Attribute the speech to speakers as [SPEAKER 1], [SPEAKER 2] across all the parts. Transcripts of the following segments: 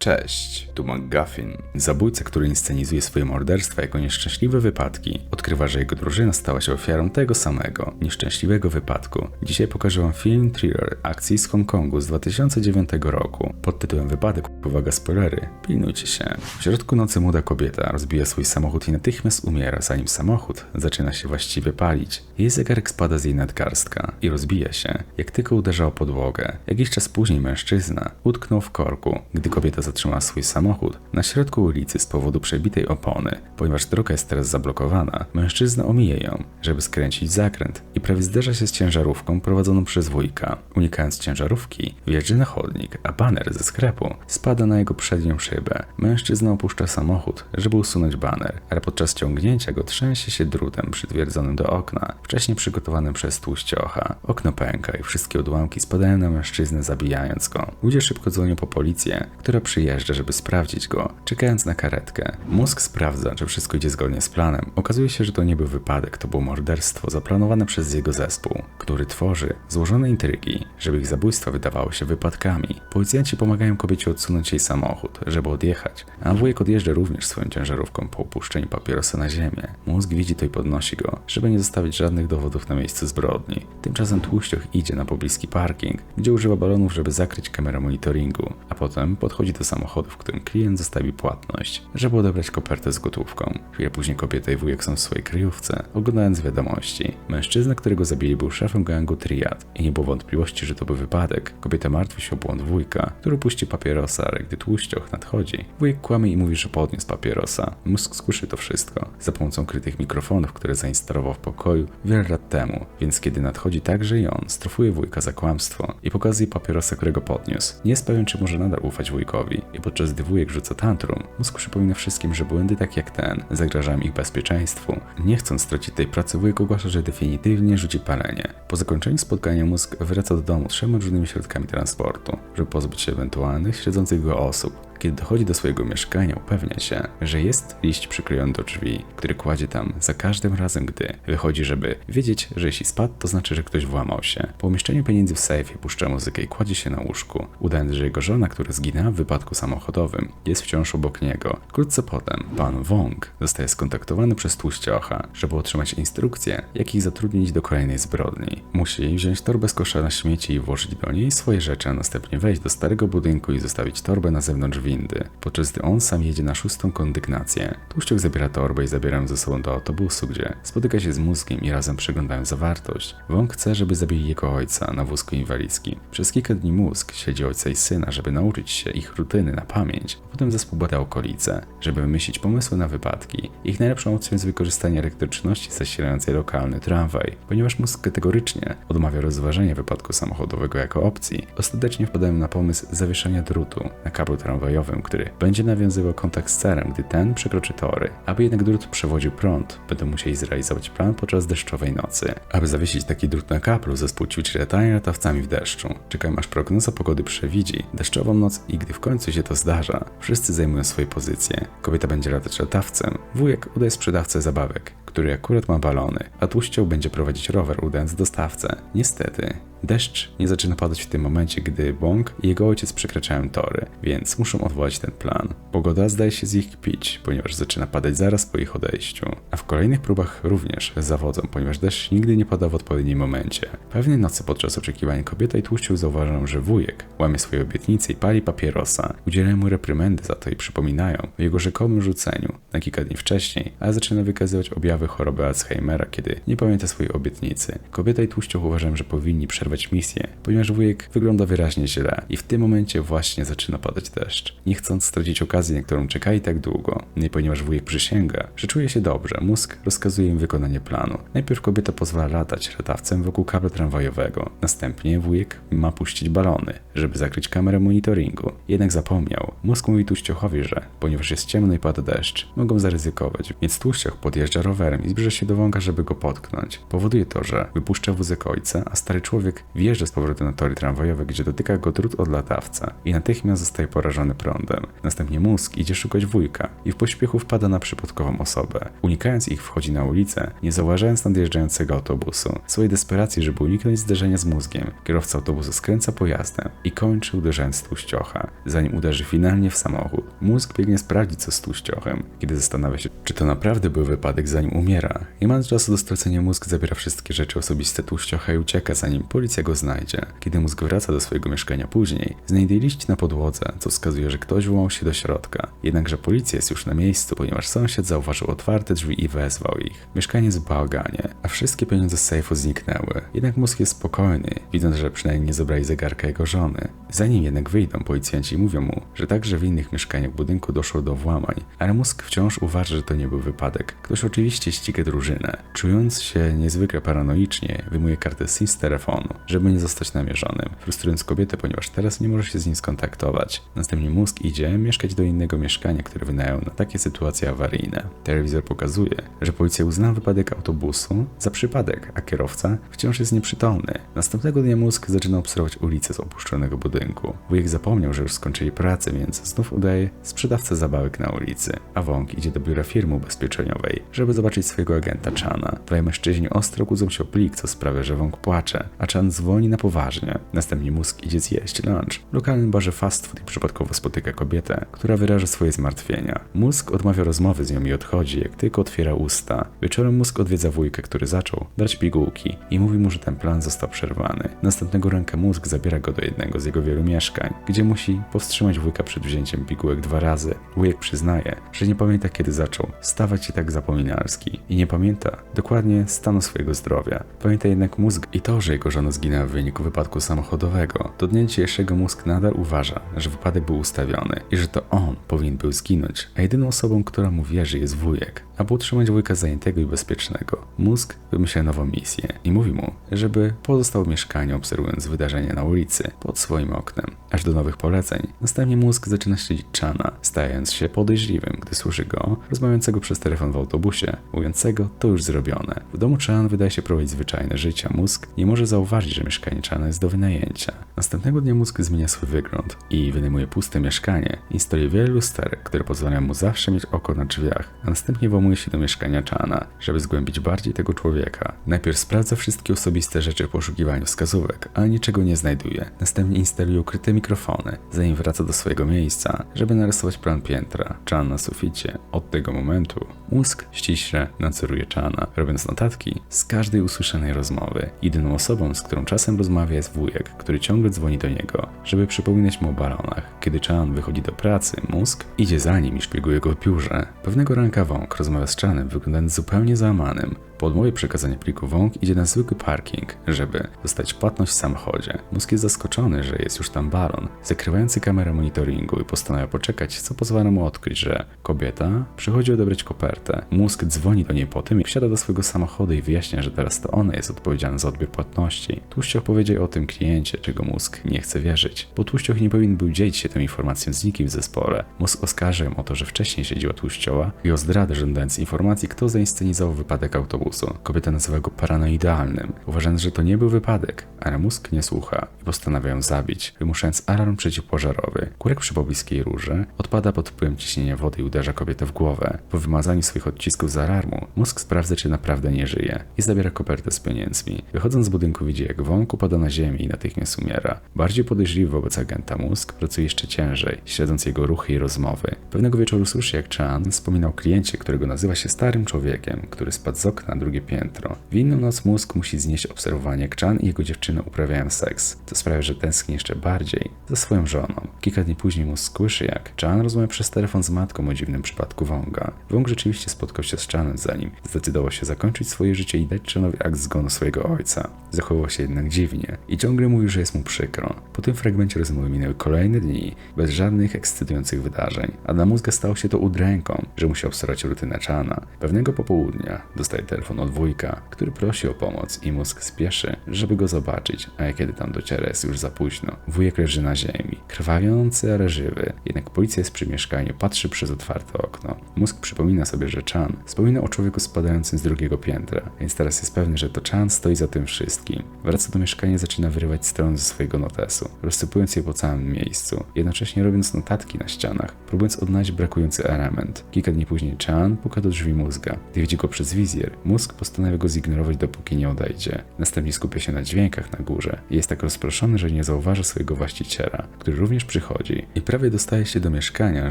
[SPEAKER 1] Cześć, tu McGuffin. Zabójca, który inscenizuje swoje morderstwa jako nieszczęśliwe wypadki, odkrywa, że jego drużyna stała się ofiarą tego samego, nieszczęśliwego wypadku. Dzisiaj pokażę wam film thriller akcji z Hongkongu z 2009 roku pod tytułem Wypadek. Uwaga, spoilery, pilnujcie się. W środku nocy młoda kobieta rozbija swój samochód i natychmiast umiera, zanim samochód zaczyna się właściwie palić. Jej zegarek spada z jej nadgarstka i rozbija się, jak tylko uderza o podłogę. Jakiś czas później mężczyzna utknął w korku, gdy kobieta zatrzymała swój samochód na środku ulicy z powodu przebitej opony. Ponieważ droga jest teraz zablokowana, mężczyzna omija ją, żeby skręcić zakręt i prawie zderza się z ciężarówką prowadzoną przez wujka. Unikając ciężarówki, wjeżdża na chodnik, a baner ze sklepu spada na jego przednią szybę. Mężczyzna opuszcza samochód, żeby usunąć baner, ale podczas ciągnięcia go trzęsie się drutem przytwierdzonym do okna, wcześniej przygotowanym przez tłuściocha. Okno pęka i wszystkie odłamki spadają na mężczyznę, zabijając go. Ludzie szybko dzwonią po policję, która przyjeżdża, żeby sprawdzić go, czekając na karetkę. Mózg sprawdza, czy wszystko idzie zgodnie z planem. Okazuje się, że to nie był wypadek, to było morderstwo zaplanowane przez jego zespół, który tworzy złożone intrygi, żeby ich zabójstwa wydawały się wypadkami. Policjanci pomagają kobiecie odsunąć jej samochód, żeby odjechać, a wujek odjeżdża również swoją ciężarówką po opuszczeniu papierosa na ziemię. Mózg widzi to i podnosi go, żeby nie zostawić żadnych dowodów na miejscu zbrodni. Tymczasem tłuścioch idzie na pobliski parking, gdzie używa balonów, żeby zakryć kamerę monitoringu, potem podchodzi do samochodu, w którym klient zostawi płatność, żeby odebrać kopertę z gotówką. Chwilę później kobieta i wujek są w swojej kryjówce, oglądając wiadomości. Mężczyzna, którego zabili, był szefem gangu Triad i nie było wątpliwości, że to był wypadek. Kobieta martwi się o błąd wujka, który puści papierosa, ale gdy tłuścioch nadchodzi, wujek kłamie i mówi, że podniósł papierosa. Mózg słyszy to wszystko za pomocą krytych mikrofonów, które zainstalował w pokoju wiele lat temu, więc kiedy nadchodzi także i on, strofuje wujka za kłamstwo i pokazuje papierosa, którego podniósł. Nie jest pewien, czy może nadal ufać wujkowi i podczas gdy wujek rzuca tantrum, mózg przypomina wszystkim, że błędy takie jak ten zagrażają ich bezpieczeństwu. Nie chcąc stracić tej pracy, wujek ogłasza, że definitywnie rzuci palenie. Po zakończeniu spotkania mózg wraca do domu trzema różnymi środkami transportu, żeby pozbyć się ewentualnych śledzących go osób. Kiedy dochodzi do swojego mieszkania, upewnia się, że jest liść przyklejony do drzwi, który kładzie tam za każdym razem, gdy wychodzi, żeby wiedzieć, że jeśli spadł, to znaczy, że ktoś włamał się. Po umieszczeniu pieniędzy w sejfie puszcza muzykę i kładzie się na łóżku, udając, że jego żona, która zginęła w wypadku samochodowym, jest wciąż obok niego. Wkrótce potem pan Wong zostaje skontaktowany przez tłuściocha, żeby otrzymać instrukcje, jak ich zatrudnić do kolejnej zbrodni. Musi wziąć torbę z kosza na śmieci i włożyć do niej swoje rzeczy, a następnie wejść do starego budynku i zostawić torbę na zewnątrz windy, podczas gdy on sam jedzie na szóstą kondygnację. Tłuszczyk zabiera torbę i zabiera ją ze sobą do autobusu, gdzie spotyka się z mózgiem i razem przeglądają zawartość. Wong chce, żeby zabili jego ojca na wózku inwalidzkim. Przez kilka dni mózg siedzi ojca i syna, żeby nauczyć się ich rutyny na pamięć. Potem zespół bada okolice, żeby wymyślić pomysły na wypadki. Ich najlepszą opcją jest wykorzystanie elektryczności zasilającej lokalny tramwaj, ponieważ mózg kategorycznie odmawia rozważenia wypadku samochodowego jako opcji. Ostatecznie wpadają na pomysł zawieszenia drutu na kablu tramwajowym, który będzie nawiązywał kontakt z cerem, gdy ten przekroczy tory. Aby jednak drut przewodził prąd, będą musieli zrealizować plan podczas deszczowej nocy. Aby zawiesić taki drut na kablu, zespół ćwiczy latanie latawcami w deszczu. Czekają aż prognoza pogody przewidzi deszczową noc i gdy w końcu się to zdarza, wszyscy zajmują swoje pozycje. Kobieta będzie latać latawcem, wujek udaje sprzedawcę zabawek, który akurat ma balony, a tłuścioł będzie prowadzić rower udając dostawcę. Niestety, Deszcz nie zaczyna padać w tym momencie, gdy Bong i jego ojciec przekraczają tory, więc muszą odwołać ten plan. Pogoda zdaje się z ich kpić, ponieważ zaczyna padać zaraz po ich odejściu. A w kolejnych próbach również zawodzą, ponieważ deszcz nigdy nie pada w odpowiednim momencie. Pewnej nocy podczas oczekiwania kobieta i tłuściu zauważają, że wujek łamie swoje obietnice i pali papierosa. Udzielają mu reprymendy za to i przypominają o jego rzekomym rzuceniu na kilka dni wcześniej, ale zaczyna wykazywać objawy choroby Alzheimera, kiedy nie pamięta swojej obietnicy. Kobieta i tłuściu uważają, że powinni przerwać misję, ponieważ wujek wygląda wyraźnie źle i w tym momencie właśnie zaczyna padać deszcz. Nie chcąc stracić okazji, na którą czekali tak długo, nie ponieważ wujek przysięga, że czuje się dobrze, mózg rozkazuje im wykonanie planu. Najpierw kobieta pozwala latać latawcem wokół kabla tramwajowego, następnie wujek ma puścić balony, żeby zakryć kamerę monitoringu. Jednak zapomniał. Mózg mówi tuściochowi, że ponieważ jest ciemno i pada deszcz, mogą zaryzykować, więc tłuścioch podjeżdża rowerem i zbliża się do Wonga, żeby go potknąć. Powoduje to, że wypuszcza wózek ojca, a stary człowiek wjeżdża z powrotem na tory tramwajowe, gdzie dotyka go drut od latawca i natychmiast zostaje porażony prądem. Następnie mózg idzie szukać wujka i w pośpiechu wpada na przypadkową osobę. Unikając ich wchodzi na ulicę, nie zauważając nadjeżdżającego autobusu. W swojej desperacji, żeby uniknąć zderzenia z mózgiem, kierowca autobusu skręca pojazdem i kończy uderzając tłuściocha, zanim uderzy finalnie w samochód. Mózg biegnie sprawdzić co z tłuściochem, kiedy zastanawia się, czy to naprawdę był wypadek zanim umiera. Nie mając czasu do stracenia mózg zabiera wszystkie rzeczy osobiste tłuściocha i ucieka zanim policja go znajdzie. Kiedy mózg wraca do swojego mieszkania później, znajdzie liść na podłodze, co wskazuje, że ktoś włamał się do środka. Jednakże policja jest już na miejscu, ponieważ sąsiad zauważył otwarte drzwi i wezwał ich. Mieszkanie jest w bałaganie, a wszystkie pieniądze z sejfu zniknęły. Jednak mózg jest spokojny, widząc, że przynajmniej nie zabrali zegarka jego żony. Zanim jednak wyjdą, policjanci mówią mu, że także w innych mieszkaniach budynku doszło do włamań, ale mózg wciąż uważa, że to nie był wypadek. Ktoś oczywiście ściga drużynę. Czując się niezwykle paranoicznie, wyjmuje kartę SIM z telefonu, żeby nie zostać namierzonym, frustrując kobietę, ponieważ teraz nie może się z nim skontaktować. Następnie mózg idzie mieszkać do innego mieszkania, które wynajął na takie sytuacje awaryjne. Telewizor pokazuje, że policja uznała wypadek autobusu za przypadek, a kierowca wciąż jest nieprzytomny. Następnego dnia mózg zaczyna obserwować ulicę z opuszczonego budynku. Wujek zapomniał, że już skończyli pracę, więc znów udaje sprzedawcę zabawek na ulicy, a Wong idzie do biura firmy ubezpieczeniowej, żeby zobaczyć swojego agenta Chana. Dwaj mężczyźni ostro kłócą się o plik, co sprawia, że Wong płacze, a Chan dzwoni na poważnie. Następnie mózg idzie zjeść lunch. W lokalnym barze fast food i przypadkowo spotyka kobietę, która wyraża swoje zmartwienia. Mózg odmawia rozmowy z nią i odchodzi, jak tylko otwiera usta. Wieczorem mózg odwiedza wujkę, który zaczął brać pigułki i mówi mu, że ten plan został przerwany. Następnego ranka mózg zabiera go do jednego z jego wielu mieszkań, gdzie musi powstrzymać wujka przed wzięciem pigułek dwa razy. Wujek przyznaje, że nie pamięta kiedy zaczął stawać się tak zapominalski i nie pamięta dokładnie stanu swojego zdrowia. Pamięta jednak mózg i to, że jego żona zginęła w wyniku wypadku samochodowego. Do dnia dzisiejszego mózg nadal uważa, że wypadek był ustawiony i że to on powinien był zginąć, a jedyną osobą, która mu wierzy jest wujek. Aby utrzymać wujka zajętego i bezpiecznego, mózg wymyśla nową misję i mówi mu, żeby pozostał w mieszkaniu obserwując wydarzenia na ulicy pod swoim oknem, aż do nowych poleceń. Następnie mózg zaczyna śledzić Chana, stając się podejrzliwym, gdy słyszy go rozmawiającego przez telefon w autobusie, mówiącego to już zrobione. W domu Chan wydaje się prowadzić zwyczajne życie, mózg nie może zauważyć, że mieszkanie Chana jest do wynajęcia. Następnego dnia mózg zmienia swój wygląd i wynajmuje puste mieszkanie. Instaluje wiele lusterek, które pozwalają mu zawsze mieć oko na drzwiach, a następnie włamuje się do mieszkania Chana, żeby zgłębić bardziej tego człowieka. Najpierw sprawdza wszystkie osobiste rzeczy w poszukiwaniu wskazówek, ale niczego nie znajduje. Następnie instaluje ukryte mikrofony, zanim wraca do swojego miejsca, żeby narysować plan piętra. Chan na suficie. Od tego momentu mózg ściśle nadzoruje Chana, robiąc notatki z każdej usłyszanej rozmowy. Jedyną osobą, z którą czasem rozmawia jest wujek, który ciągle dzwoni do niego, żeby przypominać mu o balonach. Kiedy Chan wychodzi do pracy, mózg idzie za nim i szpieguje go w biurze. Pewnego ranka Wong rozmawia z Chanem, wyglądając zupełnie załamanym. Po odmowie przekazania pliku Wong idzie na zwykły parking, żeby dostać płatność w samochodzie. Mózg jest zaskoczony, że jest już tam balon, zakrywający kamerę monitoringu i postanawia poczekać, co pozwala mu odkryć, że kobieta przychodzi odebrać kopertę. Mózg dzwoni do niej po tym i wsiada do swojego samochodu i wyjaśnia, że teraz to ona jest odpowiedzialna za odbiór płatności. Tłuścioch powiedział o tym kliencie, czego mózg nie chce wierzyć, bo Tłuścioch nie powinien był dzielić się tą informacją z nikim w zespole. Mózg oskarża ją o to, że wcześniej siedziła Tłuścioła i o zdradę, żądając informacji, kto zainscenizował wypadek autobusu. Kobieta nazywa go paranoidalnym, uważając, że to nie był wypadek, ale mózg nie słucha i postanawia ją zabić, wymuszając alarm przeciwpożarowy. Kurek przy pobliskiej rurze odpada pod wpływem ciśnienia wody i uderza kobietę w głowę. Po wymazaniu swoich odcisków z alarmu, mózg sprawdza, czy naprawdę nie żyje i zabiera kopertę z pieniędzmi. Wychodząc z budynku widzi, jak wąk upada na ziemię i natychmiast umiera. Bardziej podejrzliwy wobec agenta mózg pracuje jeszcze ciężej, śledząc jego ruchy i rozmowy. Pewnego wieczoru słyszy, jak Chan wspominał kliencie, którego nazywa się starym człowiekiem, który spadł z okna na drugie piętro. W inną noc mózg musi znieść obserwowanie, jak Chan i jego dziewczyna uprawiają seks, co sprawia, że tęskni jeszcze bardziej za swoją żoną. Kilka dni później mózg słyszy, jak Chan rozmawia przez telefon z matką o dziwnym przypadku Wonga. Wong rzeczywiście spotkał się z Chanem, zanim zdecydował się zakończyć swoje życie i dać Chanowi akt zgonu swojego ojca. Zachowywał się jednak dziwnie i ciągle mówił, że jest mu przykro. Po tym fragmencie rozmowy minęły kolejne dni, bez żadnych ekscytujących wydarzeń, a dla mózga stało się to udręką, że musiał obserwować rutynę Chana. Pewnego popołudnia dostaje telefon telefon od wujka, który prosi o pomoc i mózg spieszy, żeby go zobaczyć, a kiedy tam dociera jest już za późno. Wujek leży na ziemi, krwawiący, ale żywy, jednak policja jest przy mieszkaniu, patrzy przez otwarte okno. Mózg przypomina sobie, że Chan wspomina o człowieku spadającym z drugiego piętra, więc teraz jest pewny, że to Chan stoi za tym wszystkim. Wraca do mieszkania i zaczyna wyrywać strony ze swojego notesu, rozsypując je po całym miejscu, jednocześnie robiąc notatki na ścianach, próbując odnaleźć brakujący element. Kilka dni później Chan puka do drzwi mózga. Gdy widzi go przez wizjer, mózg postanawia go zignorować, dopóki nie odejdzie. Następnie skupia się na dźwiękach na górze jest tak rozproszony, że nie zauważa swojego właściciela, który również przychodzi i prawie dostaje się do mieszkania,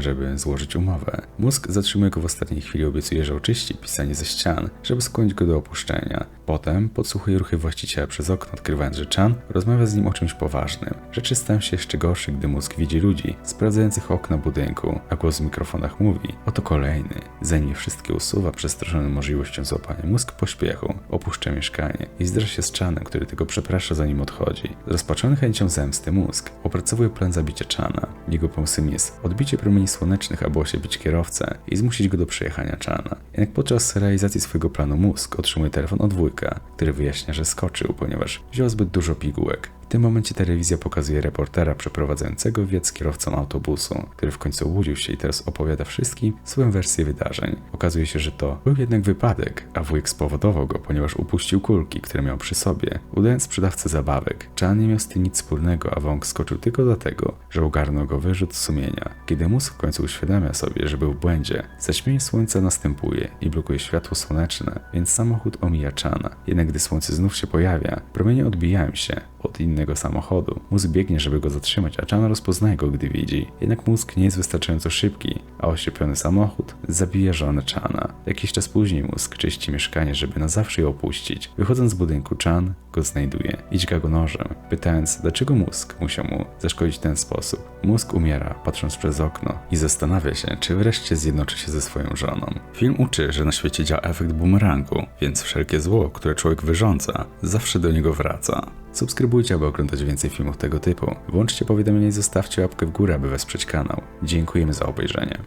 [SPEAKER 1] żeby złożyć umowę. Mózg zatrzymuje go w ostatniej chwili, obiecuje, że oczyści pisanie ze ścian, żeby skłonić go do opuszczenia. Potem podsłuchuje ruchy właściciela przez okno, odkrywając, że Chan rozmawia z nim o czymś poważnym. Rzeczy stają się jeszcze gorsze, gdy mózg widzi ludzi sprawdzających okna budynku, a głos w mikrofonach mówi: Oto kolejny. Zanim wszystkie usuwa, przestraszony możliwością złapania, mózg pośpiechu opuszcza mieszkanie i zderza się z Chanem, który tylko przeprasza zanim odchodzi. Rozpaczony chęcią zemsty mózg opracowuje plan zabicia Chana. Jego pomysłem jest odbicie promieni słonecznych, aby oślepić kierowcę i zmusić go do przejechania Chana. Jednak podczas realizacji swojego planu mózg otrzymuje telefon od wujka, który wyjaśnia, że skoczył, ponieważ wziął zbyt dużo pigułek. W tym momencie telewizja pokazuje reportera przeprowadzającego wywiad z kierowcą autobusu, który w końcu obudził się i teraz opowiada wszystkim swoją wersję wydarzeń. Okazuje się, że to był jednak wypadek, a wujek spowodował go, ponieważ upuścił kulki, które miał przy sobie, udając sprzedawcę zabawek. Chan nie miał z tym nic wspólnego, a wąk skoczył tylko dlatego, że ogarnął go wyrzut sumienia. Kiedy mózg w końcu uświadamia sobie, że był w błędzie, zaćmienie słońca następuje i blokuje światło słoneczne, więc samochód omija Chana. Jednak gdy słońce znów się pojawia, promienie odbijają się od innego samochodu. Mózg biegnie, żeby go zatrzymać, a Chan rozpoznaje go, gdy widzi. Jednak mózg nie jest wystarczająco szybki, a oślepiony samochód zabija żonę Chana. Jakiś czas później mózg czyści mieszkanie, żeby na zawsze je opuścić. Wychodząc z budynku, Chan go znajduje i dźga go nożem, pytając, dlaczego mózg musiał mu zaszkodzić w ten sposób. Mózg umiera, patrząc przez okno i zastanawia się, czy wreszcie zjednoczy się ze swoją żoną. Film uczy, że na świecie działa efekt bumerangu, więc wszelkie zło, które człowiek wyrządza, zawsze do niego wraca. Subskrybujcie, aby oglądać więcej filmów tego typu. Włączcie powiadomienia i zostawcie łapkę w górę, aby wesprzeć kanał. Dziękujemy za obejrzenie.